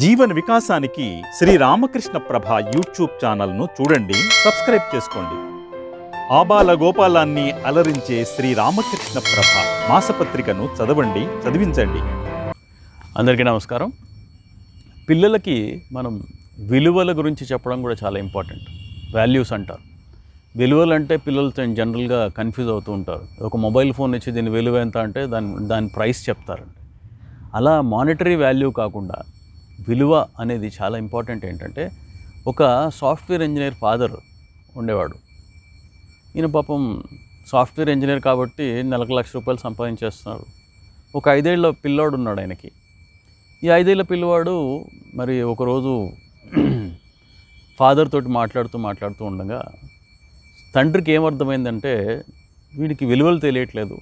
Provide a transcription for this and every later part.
జీవన వికాసానికి శ్రీ రామకృష్ణ ప్రభ యూట్యూబ్ ఛానల్ను చూడండి సబ్స్క్రైబ్ చేసుకోండి. ఆబాల గోపాలాన్ని అలరించే శ్రీ రామకృష్ణ ప్రభ మాసపత్రికను చదవండి చదివించండి. అందరికీ నమస్కారం. పిల్లలకి మనం విలువల గురించి చెప్పడం కూడా చాలా ఇంపార్టెంట్. వాల్యూస్ అంటారు. విలువలు అంటే పిల్లలతో జనరల్గా కన్ఫ్యూజ్ అవుతూ ఉంటారు. ఒక మొబైల్ ఫోన్ ఇచ్చి దీని విలువ ఎంత అంటే దాని దాని ప్రైస్ చెప్తారండి. అలా మానిటరీ వాల్యూ కాకుండా విలువ అనేది చాలా ఇంపార్టెంట్ ఏంటంటే ఒక సాఫ్ట్వేర్ ఇంజనీర్ ఫాదర్ ఉండేవాడు. ఈయన పాపం సాఫ్ట్వేర్ ఇంజనీర్ కాబట్టి నెలకు లక్ష రూపాయలు సంపాదించేస్తున్నారు ఒక ఐదేళ్ళ పిల్లోడు ఉన్నాడు ఆయనకి. ఈ ఐదేళ్ళ పిల్లవాడు మరి ఒకరోజు ఫాదర్ తోటి మాట్లాడుతూ మాట్లాడుతూ ఉండగా తండ్రికి ఏమర్థమైందంటే వీడికి విలువలు తెలియట్లేదు.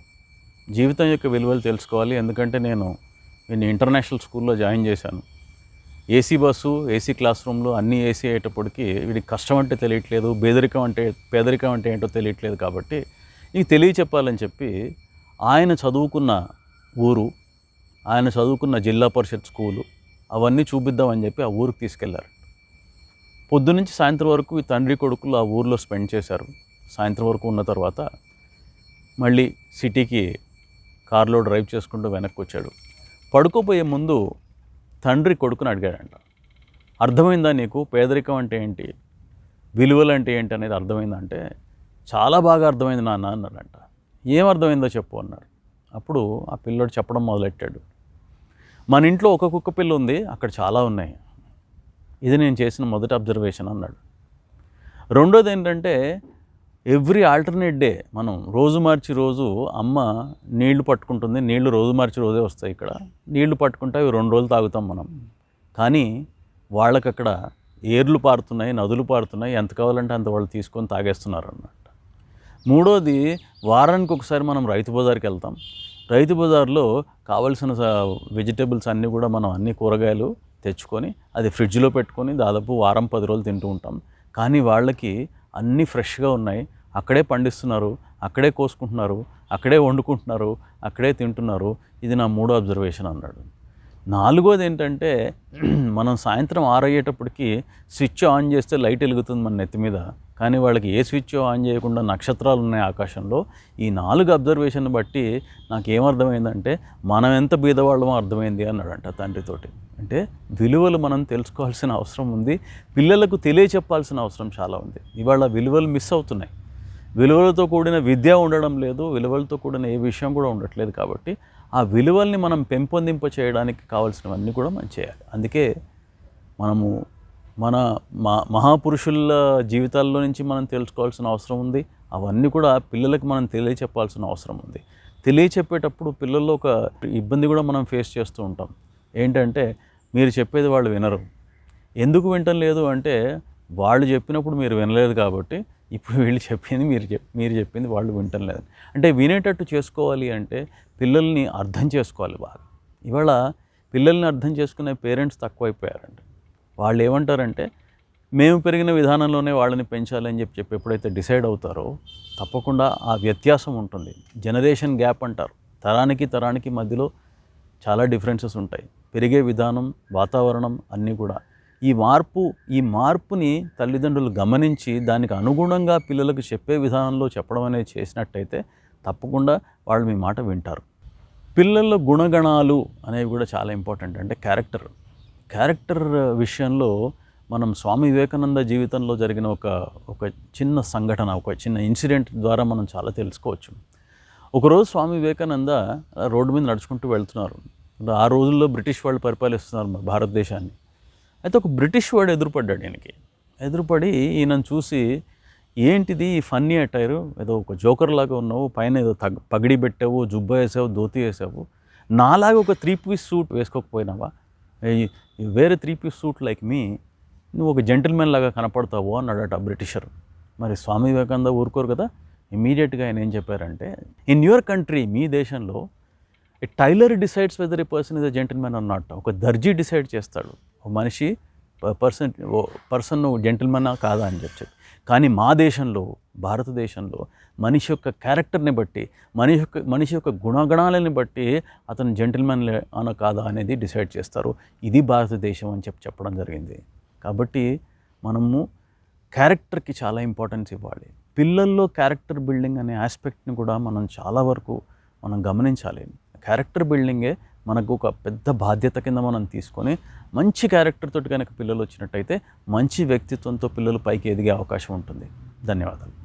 జీవితం యొక్క విలువలు తెలుసుకోవాలి. ఎందుకంటే నేను వీడిని ఇంటర్నేషనల్ స్కూల్లో జాయిన్ చేశాను. ఏసీ బస్సు ఏసీ క్లాస్ రూమ్లో అన్నీ ఏసీ అయ్యేటప్పటికి వీడికి కష్టం అంటే తెలియట్లేదు బేదరికం అంటే పేదరికం అంటే ఏంటో తెలియట్లేదు కాబట్టి నీకు తెలియ చెప్పాలని చెప్పి ఆయన చదువుకున్న ఊరు ఆయన చదువుకున్న జిల్లా పరిషత్ స్కూలు అవన్నీ చూపిద్దామని చెప్పి ఆ ఊరికి తీసుకెళ్ళారు. పొద్దునుంచి సాయంత్రం వరకు ఈ తండ్రి కొడుకులు ఆ ఊర్లో స్పెండ్ చేశారు. సాయంత్రం వరకు ఉన్న తర్వాత మళ్ళీ సిటీకి కారులో డ్రైవ్ చేసుకుంటూ వెనక్కి వచ్చాడు. పడుకోపోయే ముందు తండ్రి కొడుకుని అడిగాడంట. అర్థమైందా నీకు? పేదరికం అంటే ఏంటి? విలువలు అంటే ఏంటి అనేది అర్థమైందంటే చాలా బాగా అర్థమైంది నాన్న అన్నాడంట. ఏం అర్థమైందో చెప్పు అన్నారు అప్పుడు ఆ పిల్లోడు చెప్పడం మొదలెట్టాడు. మన ఇంట్లో ఒక కుక్క పిల్ల ఉంది అక్కడ చాలా ఉన్నాయి. ఇది నేను చేసిన మొదటి అబ్జర్వేషన్ అన్నాడు. రెండోది ఏంటంటే ఎవ్రీ ఆల్టర్నేట్ డే మనం రోజు మార్చి రోజు అమ్మ నీళ్ళు పట్టుకుంటుంది నీళ్ళు రోజు మార్చి రోజే వస్తాయి ఇక్కడ. నీళ్ళు పట్టుకుంటే అవి రెండు రోజులు తాగుతాం మనం. కానీ వాళ్ళకి అక్కడ ఏర్లు పారుతున్నాయి నదులు పారుతున్నాయి ఎంత కావాలంటే అంత వాళ్ళు తీసుకొని తాగేస్తున్నారు అన్నమాట మూడోది వారానికి ఒకసారి మనం రైతు బజార్కి వెళ్తాం. రైతు బజార్లో కావలసిన వెజిటేబుల్స్ అన్నీ కూడా మనం అన్ని కూరగాయలు తెచ్చుకొని అది ఫ్రిడ్జ్లో పెట్టుకొని దాదాపు వారం పది రోజులు తింటూ ఉంటాం. కానీ వాళ్ళకి అన్నీ ఫ్రెష్గా ఉన్నాయి. అక్కడే పండిస్తున్నారు అక్కడే కోసుకుంటున్నారు అక్కడే వండుకుంటున్నారు అక్కడే తింటున్నారు. ఇది నా మూడో అబ్జర్వేషన్ అన్నాడు. నాలుగోది ఏంటంటే మనం సాయంత్రం ఆరయ్యేటప్పటికి స్విచ్ ఆన్ చేస్తే లైట్ వెలుగుతుంది మన నెత్తి మీద. కానీ వాళ్ళకి ఏ స్విచ్ ఆన్ చేయకుండా నక్షత్రాలు ఉన్నాయి ఆకాశంలో. ఈ నాలుగు అబ్జర్వేషన్ బట్టి నాకు ఏమర్థమైందంటే మనం ఎంత బీదవాళ్ళమో అర్థమైంది అన్నాడంట తండ్రితోటి. అంటే విలువలు మనం తెలుసుకోవాల్సిన అవసరం ఉంది. పిల్లలకు తెలియచెప్పాల్సిన అవసరం చాలా ఉంది. ఇవాళ విలువలు మిస్ అవుతున్నాయి. విలువలతో కూడిన విద్య ఉండడం లేదు. విలువలతో కూడిన ఏ విషయం కూడా ఉండట్లేదు కాబట్టి ఆ విలువల్ని మనం పెంపొందింప చేయడానికి కావాల్సినవన్నీ కూడా మనం చేయాలి. అందుకే మనము మన మా మహాపురుషుల జీవితాల్లో నుంచి మనం తెలుసుకోవాల్సిన అవసరం ఉంది. అవన్నీ కూడా పిల్లలకు మనం తెలియచెప్పాల్సిన అవసరం ఉంది. తెలియచెప్పేటప్పుడు పిల్లల్లో ఒక ఇబ్బంది కూడా మనం ఫేస్ చేస్తూ ఉంటాం. ఏంటంటే మీరు చెప్పేది వాళ్ళు వినరు. ఎందుకు వింటం లేదు అంటే వాళ్ళు చెప్పినప్పుడు మీరు వినలేదు కాబట్టి ఇప్పుడు వీళ్ళు చెప్పింది మీరు చెప్ మీరు చెప్పింది వాళ్ళు వినటం లేదు. అంటే వినేటట్టు చేసుకోవాలి అంటే పిల్లల్ని అర్థం చేసుకోవాలి బాగా. ఇవాళ పిల్లల్ని అర్థం చేసుకునే పేరెంట్స్ తక్కువైపోయారండి. వాళ్ళు ఏమంటారంటే మేము పెరిగిన విధానంలోనే వాళ్ళని పెంచాలని చెప్పి చెప్పి ఎప్పుడైతే డిసైడ్ అవుతారో తప్పకుండా ఆ వ్యత్యాసం ఉంటుంది. జనరేషన్ గ్యాప్ అంటారు. తరానికి తరానికి మధ్యలో చాలా డిఫరెన్సెస్ ఉంటాయి. పెరిగే విధానం వాతావరణం అన్నీ కూడా. ఈ మార్పు ఈ మార్పుని తల్లిదండ్రులు గమనించి దానికి అనుగుణంగా పిల్లలకు చెప్పే విధానంలో చెప్పడం అనేది చేసినట్టయితే తప్పకుండా వాళ్ళు మీ మాట వింటారు. పిల్లల గుణగణాలు అనేవి కూడా చాలా ఇంపార్టెంట్ అంటే క్యారెక్టర్. క్యారెక్టర్ విషయంలో మనం స్వామి వివేకానంద జీవితంలో జరిగిన ఒక ఒక చిన్న సంఘటన ఒక చిన్న ఇన్సిడెంట్ ద్వారా మనం చాలా తెలుసుకోవచ్చు. ఒకరోజు స్వామి వివేకానంద రోడ్డు మీద నడుచుకుంటూ వెళ్తున్నారు. ఆ రోజుల్లో బ్రిటిష్ వాళ్ళు పరిపాలిస్తున్నారు మన భారతదేశాన్ని. అయితే ఒక బ్రిటిష్ వాడు ఎదురుపడ్డాడు ఈయనకి. ఎదురుపడి ఈయనను చూసి ఏంటిది ఈ ఫన్నీ అటైరు? ఏదో ఒక జోకర్ లాగా ఉన్నావు పైన ఏదో తగ్ పగిడి పెట్టావు జుబ్బ వేసావు ధోతి వేసావు. నాలాగా ఒక త్రీ పీస్ సూట్ వేసుకోకపోయినావా? వేరే three piece suit like me నువ్వు ఒక జెంటిల్మెన్ లాగా కనపడతావు అన్నాడట బ్రిటిషర్. మరి స్వామి వివేకానంద ఊరుకోరు కదా? ఇమీడియట్గా ఆయన ఏం చెప్పారంటే ఇన్ యువర్ కంట్రీ మీ దేశంలో a tailor decides whether a person is a gentleman అన్నట్టు నాట్ ఒక దర్జీ డిసైడ్ చేస్తాడు. ఒక మనిషి పర్సన్ పర్సన్ జెంటిల్మెన్ కాదా అని చెప్పి. కానీ మా దేశంలో భారతదేశంలో మనిషి యొక్క క్యారెక్టర్ని బట్టి మనిషి యొక్క మనిషి యొక్క గుణగణాలని బట్టి అతను జెంటిల్మెన్ అన కాదా అనేది డిసైడ్ చేస్తారు. ఇది భారతదేశం అని చెప్పి చెప్పడం జరిగింది. కాబట్టి మనము క్యారెక్టర్కి చాలా ఇంపార్టెన్స్ ఇవ్వాలి. పిల్లల్లో క్యారెక్టర్ బిల్డింగ్ అనే ఆస్పెక్ట్ని కూడా మనం చాలా వరకు మనం గమనించాలి. క్యారెక్టర్ బిల్డింగే మనకు ఒక పెద్ద బాధ్యత కింద మనం తీసుకొని మంచి క్యారెక్టర్ తోటి కనుక పిల్లలు వచ్చినట్టయితే మంచి వ్యక్తిత్వంతో పిల్లలు పైకి ఎదిగే అవకాశం ఉంటుంది. ధన్యవాదాలు.